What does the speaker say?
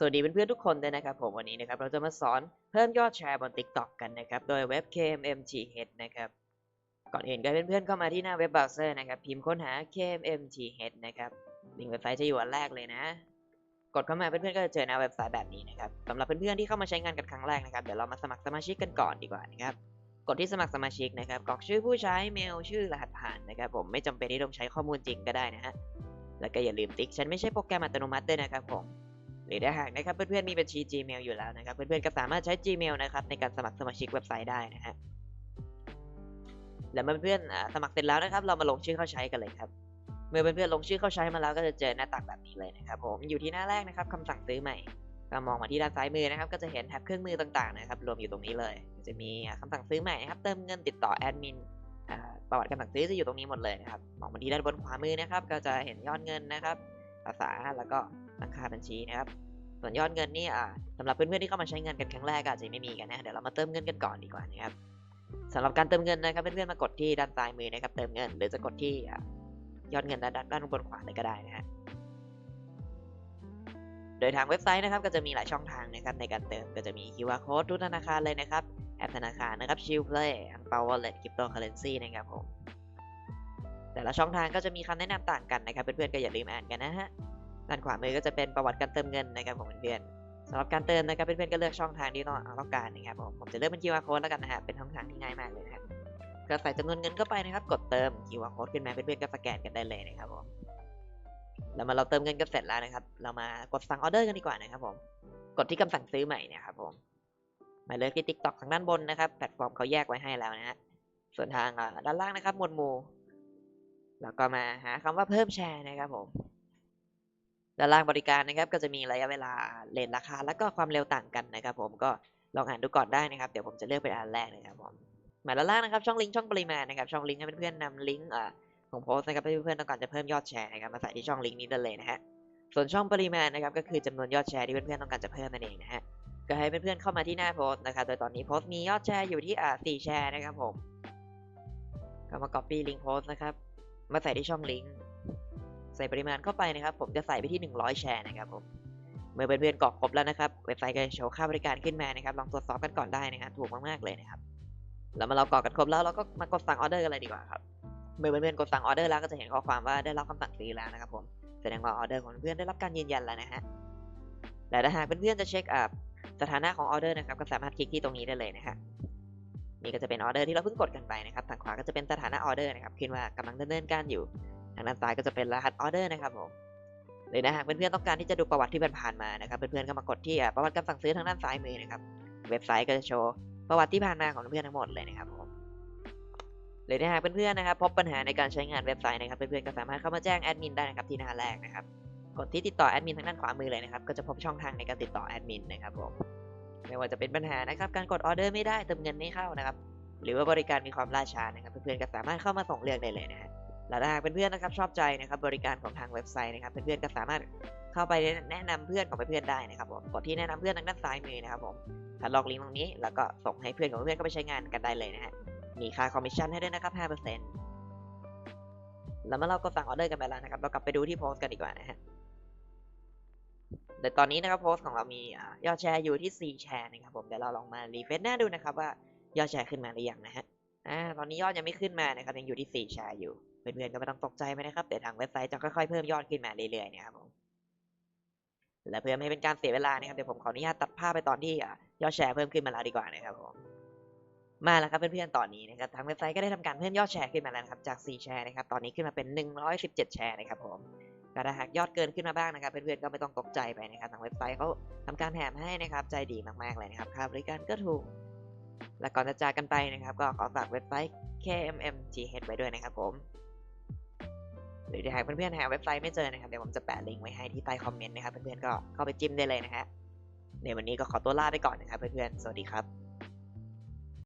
สวัสดีเพื่อนๆทุกคนด้วยนะครับผมวันนี้นะครับเราจะมาสอนเพิ่มยอดแชร์บน TikTok กันนะครับโดยเว็บ KMMGH นะครับก่อนอื่นก็เพื่อนๆเข้ามาที่หน้าเว็บเบราว์เซอร์นะครับพิมพ์ค้นหา KMMGH นะครับลิงก์เว็บไซต์จะอยู่อันแรกเลยนะ กดเข้ามาเพื่อนๆก็จะเจอหน้าเว็บไซต์แบบนี้นะครับสำหรับเพื่อนๆที่เข้ามาใช้งานกันครั้งแรกนะครับเดี๋ยวเรามาสมัครสมาชิกกันก่อนดีกว่านะครับกดที่สมัครสมาชิกนะครับกรอกชื่อผู้ใช้เมลชื่อรหัสผ่านนะครับผมไม่จำเป็นที่ต้องใช้ข้อมูลจริงก็ได้นะฮะแล้วก็อย่าลืมติ๊กฉันไม่ใช่โปรแกรมอัตโนมัติด้วยนะครับผม หรือถ้าหากนะครับเพื่อนๆมีบัญชี Gmail อยู่แล้วนะครับเพื่อนๆก็สามารถใช้ Gmail นะครับในการสมัครสมาชิกเว็บไซต์ได้นะฮะแล้วเมื่อเพื่อนๆสมัครเสร็จแล้วนะครับ เรามาลงชื่อเข้าใช้กันเลยครับ เมื่อเพื่อนๆลงชื่อเข้าใช้มาแล้วก็จะเจอหน้าต่างแบบนี้เลยนะครับผมอยู่ที่หน้าแรกนะครับคำสั่งซื้อใหม่ก็มองมาที่ด้านซ้ายมือนะครับ ก็จะเห็นแท็บเครื่องมือต่างๆนะครับ รวมอยู่ตรงนี้เลย จะมีอ่าคำสั่งซื้อใหม่นะครับ เติมเงินติดต่อแอดมินประวัติการสั่งซื้อจะอยู่ตรงนี้หมดเลยนะครับ มองมาที่ด้านบนขวามือนะครับ ก็จะเห็นยอดเงินนะครับ ภาษาแล้วก็ ราคาบัญชีนะครับส่วนยอดเงินนี่อ่าสำหรับเพื่อนๆที่เข้ามาใช้เงินกันครั้งแรกอาจจะไม่มีกันนะเดี๋ยวเรามาเติมเงินกันก่อนดีกว่านะครับสำหรับการเติมเงินนะครับเพื่อนๆมากดที่ด้านซ้ายมือนะครับเติมเงิน หรือจะกดที่ยอดเงินด้านด้านบนขวาเลยก็ได้นะฮะโดยทางเว็บไซต์นะครับก็จะมีหลายช่องทางนะครับในการเติมก็จะมี QR code ทุกธนาคารเลยนะครับแอปธนาคารนะครับ Shield Play อังเปา Wallet Cryptocurrency นะครับผมแต่ละช่องทางก็จะมีคำแนะนำต่างกันนะครับเพื่อนๆก็อย่าลืมอ่านกันนะฮะ ด้านขวามือก็จะเป็นประวัติการเติมเงินนะครับผมเพื่อนๆสำหรับการเติมนะครับเพื่อนๆก็เลือกช่องทางที่ต้องต้องการนะครับผมผมจะเลือกเป็น QR code แล้วกันนะฮะเป็นช่องทางที่ง่ายมากเลยครับก็ใส่จำนวนเงินเข้าไปนะครับ กดเติม QR code ขึ้นมาเพื่อนๆก็สแกนกันได้เลยนะครับผมแล้วมาเราเติมเงินกันเสร็จแล้วนะครับ เรามากดสั่งออเดอร์กันดีกว่านะครับผมกดที่คำสั่งซื้อใหม่นะครับผมมาเลือกที่ TikTok ทางด้านบนนะครับแพลตฟอร์มเขาแยกไว้ให้แล้วนะฮะส่วนทางด้านล่างนะครับหมวดหมู่แล้วก็มาหาคำว่าเพิ่มแชร์นะครับผม ด้านล่างบริการนะครับก็จะมีระยะเวลาเลนราคา แล้วก็ความเร็วต่างกันนะครับ ผมก็ลองอ่านดูก่อนได้นะครับเดี๋ยวผมจะเลือกเป็นอันแรกนะครับผมหมาด้านล่างนะครับช่องลิงก์ช่องปริมาณนะครับช่องลิงก์ให้เพื่อนๆนำลิงก์อ่าของโพสต์นะครับให้เพื่อนๆต้องการจะเพิ่มยอดแชร์นะครับมาใส่ที่ช่องลิงก์นี้ได้เลยนะฮะส่วนช่องปริมาณนะครับก็คือจำนวนยอดแชร์ที่เพื่อนๆต้องการจะเพิ่มนั่นเองนะฮะก็ให้เพื่อนๆเข้ามาที่หน้าโพสต์นะครับโดยตอนนี้โพสต์มียอดแชร์อยู่ที่อ่าสี่แชร์นะครับผมก็มา copy ลิงก์โพสต์นะครับมาใส่ที่ช่องลิงก์ ใส่ปริมาณเข้าไปนะครับ ผมจะใส่ไปที่ 100 แชร์นะครับผมเมื่อเพื่อนๆกรอกครบแล้วนะครับเว็บไซต์ก็จะโชว์ค่าบริการขึ้นมานะครับลองตรวจสอบกันก่อนได้นะครับถูกมากๆเลยนะครับแล้วมาเรากรอกกันครบแล้วเราก็มากดสั่งออเดอร์กันเลยดีกว่าครับเมื่อเพื่อนๆกดสั่งออเดอร์แล้วก็จะเห็นข้อความว่าได้รับคำสั่งซื้อแล้วนะครับผมแสดงว่าออเดอร์ของเพื่อนได้รับการยืนยันแล้วนะฮะและถ้าหากเพื่อนๆจะเช็คอัพสถานะของออเดอร์นะครับก็สามารถคลิกที่ตรงนี้ได้เลยนะฮะนี่ก็จะเป็นออเดอร์ที่เราเพิ่งกดกันไปนะครับทางขวาก็จะเป็นสถานะออเดอร์นะครับขึ้นว่ากำลังดำเนินการอยู่ ทางด้านซ้ายก็จะเป็นรหัสออเดอร์นะครับผมหรือนะหากเพื่อนๆต้องการที่จะดูประวัติที่ผ่านๆมานะครับเพื่อนๆก็มากดที่ประวัติการสั่งซื้อทางด้านซ้ายมือนะครับเว็บไซต์ก็จะโชว์ประวัติที่ผ่านมาของเพื่อนๆทั้งหมดเลยนะครับผมหรือถ้าหากเพื่อนๆนะครับพบปัญหาในการใช้งานเว็บไซต์นะครับเพื่อนๆก็สามารถเข้ามาแจ้งแอดมินได้นะครับที่หน้าแรกนะครับกดที่ติดต่อแอดมินทางด้านขวามือเลยนะครับก็จะพบช่องทางในการติดต่อแอดมินนะครับผมไม่ว่าจะเป็นปัญหานะครับการกดออเดอร์ไม่ได้เติมเงินไม่เข้านะครับหรือว่าบริการมีความล่าช้านะครับเพื่อนๆก็สามารถเข้ามาส่งเรื่องได้เลยนะฮะ และถ้าหากเพื่อนๆนะครับชอบใจนะครับบริการของทางเว็บไซต์นะครับเพื่อนๆก็สามารถเข้าไปแนะนำเพื่อนของเพื่อนๆได้นะครับผมกดที่แนะนำเพื่อนทางด้านซ้ายมือนะครับผมถ้าลอกลิงก์ตรงนี้แล้วก็ส่งให้เพื่อนของเพื่อนเข้าไปใช้งานกันได้เลยนะฮะมีค่าคอมมิชชั่นให้ด้วยนะครับ 5%แล้วเมื่อเราก็สั่งออเดอร์กันไปแล้วนะครับ เรากลับไปดูที่โพสต์กันดีกว่านะฮะแต่ตอนนี้นะครับโพสต์ของเรามียอดแชร์อยู่ที่ 4 แชร์นะครับผมเดี๋ยวเราลองมารีเฟซหน้าดูนะครับว่ายอดแชร์ขึ้นมาหรือยังนะฮะอ่าตอนนี้ยอดยังไม่ขึ้นมานะครับยังอยู่ที่ 4 แชร์อยู่ พื่อนๆก็ไม่ต้องตกใจไปนะครับ เดี๋ยวทางเว็บไซต์จะค่อยๆเพิ่มยอดขึ้นมาเรื่อยๆนะครับผมและเพื่อไม่ให้เป็นการเสียเวลานะครับเดี๋ยวผมขออนุญาตตัดภาพไปตอนที่ยอดแชร์เพิ่มขึ้นมาแล้วดีกว่านะครับผมมาแล้วครับเพื่อนๆตอนนี้นะครับทางเว็บไซต์ก็ได้ทำการเพิ่มยอดแชร์ขึ้นมาแล้วนะครับจาก4แชร์นะครับตอนนี้ขึ้นมาเป็น 117 แชร์นะครับผมก็ถ้าหากยอดเกินขึ้นมาบ้างนะครับเพื่อนๆก็ไม่ต้องตกใจไปนะครับทางเว็บไซต์เขาทำการแถมให้นะครับใจดีมากๆเลยนะครับค่าบริการก็ถูก และก่อนจะจากกันไปนะครับ ก็ขอฝากเว็บไซต์ KMMGH ไว้ด้วยนะครับผม หรือถ้าหากเพื่อนๆหาเว็บไซต์ไม่เจอนะครับเดี๋ยวผมจะแปะลิงก์ไว้ให้ที่ใต้คอมเมนต์นะครับเพื่อนๆก็เข้าไปจิ้มได้เลยนะฮะในวันนี้ก็ขอตัวลาไปก่อนนะครับเพื่อนๆสวัสดีครับ